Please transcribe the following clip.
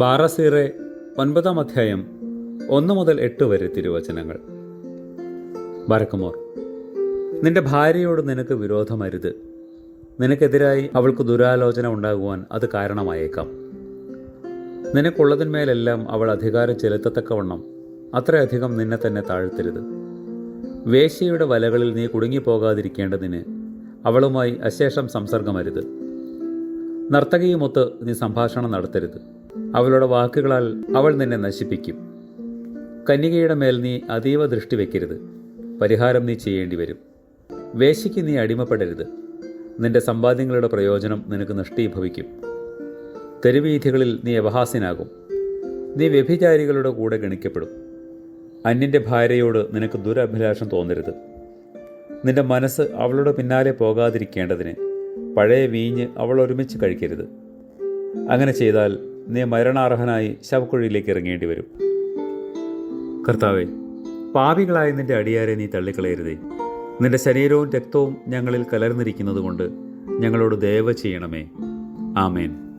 ബാറസീറെ ഒൻപതാം അധ്യായം ഒന്ന് മുതൽ എട്ട് വരെ തിരുവചനങ്ങൾ. ബരക്കുമോർ നിന്റെ ഭാര്യയോട് നിനക്ക് വിരോധമരുത്. നിനക്കെതിരായി അവൾക്ക് ദുരാലോചന ഉണ്ടാകുവാൻ അത് കാരണമായേക്കാം. നിനക്കുള്ളതിന്മേലെല്ലാം അവൾ അധികാരം ചെലുത്തത്തക്കവണ്ണം അത്രയധികം നിന്നെ തന്നെ താഴ്ത്തരുത്. വേശ്യയുടെ വലകളിൽ നീ കുടുങ്ങിപ്പോകാതിരിക്കേണ്ടതിന് അവളുമായി അശേഷം സംസർഗമരുത്. നർത്തകിയുമൊത്ത് നീ സംഭാഷണം നടത്തരുത്. അവളുടെ വാക്കുകളാൽ അവൾ നിന്നെ നശിപ്പിക്കും. കന്യകയുടെ മേൽ നീ അതീവ ദൃഷ്ടി വയ്ക്കരുത് പരിഹാരം നീ ചെയ്യേണ്ടി വരും. വേശിക്ക് നീ അടിമപ്പെടരുത്. നിന്റെ സമ്പാദ്യങ്ങളുടെ പ്രയോജനം നിനക്ക് നഷ്ടീഭവിക്കും. തെരുവീഥികളിൽ നീ അപഹാസ്യനാകും. നീ വ്യഭിചാരികളുടെ കൂടെ ഗണിക്കപ്പെടും. അന്യന്റെ ഭാര്യയോട് നിനക്ക് ദുരഭിലാഷം തോന്നരുത്. നിന്റെ മനസ്സ് അവളുടെ പിന്നാലെ പോകാതിരിക്കേണ്ടതിന് പഴയ വീഞ്ഞ് അവൾ ഒരുമിച്ച് കഴിക്കരുത്. അങ്ങനെ ചെയ്താൽ നീ മരണാർഹനായി ശവക്കുഴിയിലേക്ക് ഇറങ്ങേണ്ടി വരും. കർത്താവേ പാപികളായ നിന്റെ അടിയാരെ നീ തള്ളിക്കളയരുതേ. നിന്റെ ശരീരവും രക്തവും ഞങ്ങളിൽ കലർന്നിരിക്കുന്നതുകൊണ്ട് ഞങ്ങളോട് ദയവ് ചെയ്യണമേ. ആമേൻ.